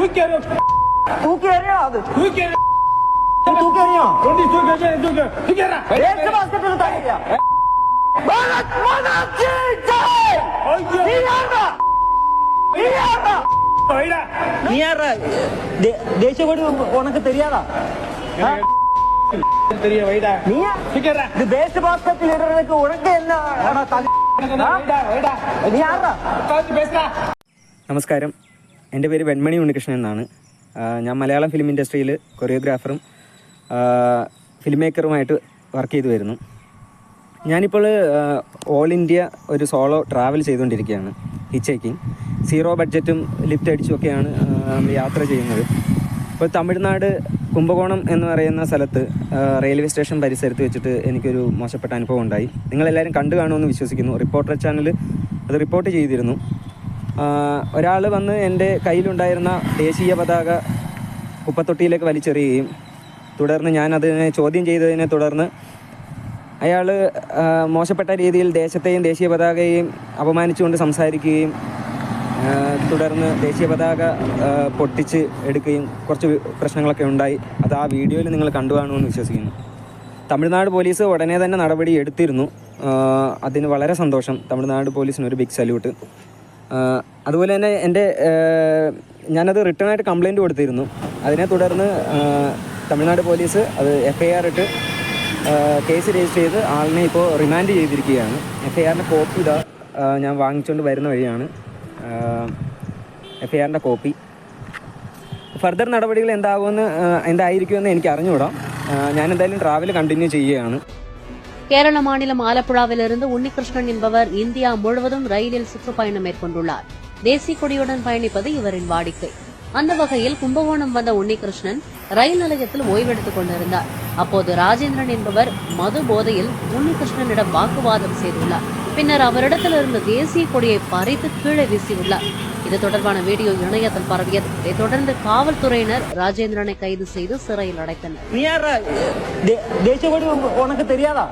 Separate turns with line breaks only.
തൂക്കിയെറിയോ? അത്?
തൂക്കിയെറിയോ? ദേശവാസത്തിന് തരില്ല ഭാരത് മാതാ കീ ജയ്! നീ ആണ്ടാ നീ
ആണ്ടാ
നീ ആറാ ദേശീയകൊടി
ഉണക്ക് തെരിയാതാ
നീ ദേശഭാസ്കത്തിൽ ഇടയ്ക്ക് ഉണക്ക് എന്നാ നീ
ആറാ
നമസ്കാരം. എന്റെ പേര് വെൺമണി ഉണ്ണികൃഷ്ണൻ എന്നാണ്. ഞാൻ മലയാളം ഫിലിം ഇൻഡസ്ട്രിയിൽ കൊറിയോഗ്രാഫറും ഫിലിം മേക്കറുമായിട്ട് വർക്ക് ചെയ്തു വരുന്നു. ഞാനിപ്പോൾ ഓൾ ഇന്ത്യ ഒരു സോളോ ട്രാവൽ ചെയ്തുകൊണ്ടിരിക്കുകയാണ് ഹിച്ചേക്കിങ് സീറോ ബഡ്ജറ്റും ലിഫ്റ്റ് അടിച്ചും ഒക്കെയാണ് ആ, യാത്ര ചെയ്യുന്നത്. ഇപ്പോൾ തമിഴ്നാട് കുംഭകോണം എന്ന് പറയുന്ന സ്ഥലത്ത് റെയിൽവേ സ്റ്റേഷൻ പരിസരത്ത് വെച്ചിട്ട് എനിക്കൊരു മോശപ്പെട്ട അനുഭവം ഉണ്ടായി. നിങ്ങളെല്ലാവരും കണ്ടു കാണുമെന്ന് വിശ്വസിക്കുന്നു. റിപ്പോർട്ടർ ചാനൽ അത് റിപ്പോർട്ട് ചെയ്തിരുന്നു. ഒരാൾ വന്ന് എന്റെ കയ്യിലുണ്ടായിരുന്ന ദേശീയ പതാക കുപ്പത്തൊട്ടിയിലേക്ക് വലിച്ചെറിയുകയും തുടർന്ന് ഞാൻ അതിനെ ചോദ്യം ചെയ്തതിനെ തുടർന്ന് അയാൾ മോശപ്പെട്ട രീതിയിൽ ദേശത്തെയും ദേശീയ പതാകയെയും അപമാനിച്ചുകൊണ്ട് സംസാരിക്കുകയും തുടർന്ന് ദേശീയ പതാക പൊട്ടിച്ച് എടുക്കുകയും കുറച്ച് പ്രശ്നങ്ങളൊക്കെ ഉണ്ടായി. അത് ആ വീഡിയോയിൽ നിങ്ങൾ കണ്ടു കാണുമെന്ന് വിശ്വസിക്കുന്നു. തമിഴ്നാട് പോലീസ് ഉടനെ തന്നെ നടപടി എടുത്തിരുന്നു. അതിന് വളരെ സന്തോഷം. തമിഴ്നാട് പോലീസിന് ഒരു ബിഗ് സല്യൂട്ട് അതുപോലെ തന്നെ എന്റെ ഞാനത് റിട്ടേൺ ആയിട്ട് കംപ്ലയിന്റ് കൊടുത്തിരുന്നു. അതിനെ തുടർന്ന് തമിഴ്നാട് പോലീസ് അത് എഫ് ഐ ആർ ഇട്ട് കേസ് രജിസ്റ്റർ ചെയ്ത് ആളിനെ ഇപ്പോൾ റിമാൻഡ് ചെയ്തിരിക്കുകയാണ്. എഫ് ഐ ആറിന്റെ കോപ്പി ഇതാ ഞാൻ വാങ്ങിച്ചുകൊണ്ട് വരുന്ന വഴിയാണ്. എഫ് ഐ ആറിന്റെ കോപ്പി ഫർദർ നടപടികൾ എന്താകുമെന്ന് എന്തായിരിക്കുമെന്ന് എനിക്ക് അറിഞ്ഞുകൂടാം ഞാൻ എന്തായാലും ട്രാവൽ കണ്ടിന്യൂ ചെയ്യുകയാണ്.
கேரள மாநிலம் ஆலப்புழாவிலிருந்து உன்னிகிருஷ்ணன் என்பவர் இந்தியா முழுவதும் ரயிலில் சுற்றுப்பயணம் மேற்கொண்டுள்ளார். தேசிய கொடியுடன் பயணிப்பது இவரின் வாடிக்கை. அந்த வகையில் கும்பகோணம் வந்த உன்னிகிருஷ்ணன் ரயில் நிலையத்தில் ஓய்வெடுத்துக் கொண்டிருந்தார். அப்போது ராஜேந்திரன் என்பவர் மது போதையில் உன்னிகிருஷ்ணனிடம் வாக்குவாதம் செய்துள்ளார். பின்னர் அவரிடத்தில் இருந்த தேசிய கொடியை பறித்து கீழே வீசியுள்ளார். இது தொடர்பான வீடியோ இணையத்தில் பரவியது. இதைத் தொடர்ந்து காவல்துறையினர் ராஜேந்திரனை கைது செய்து சிறையில் அடைத்தனர்.
உனக்கு தெரியாதா?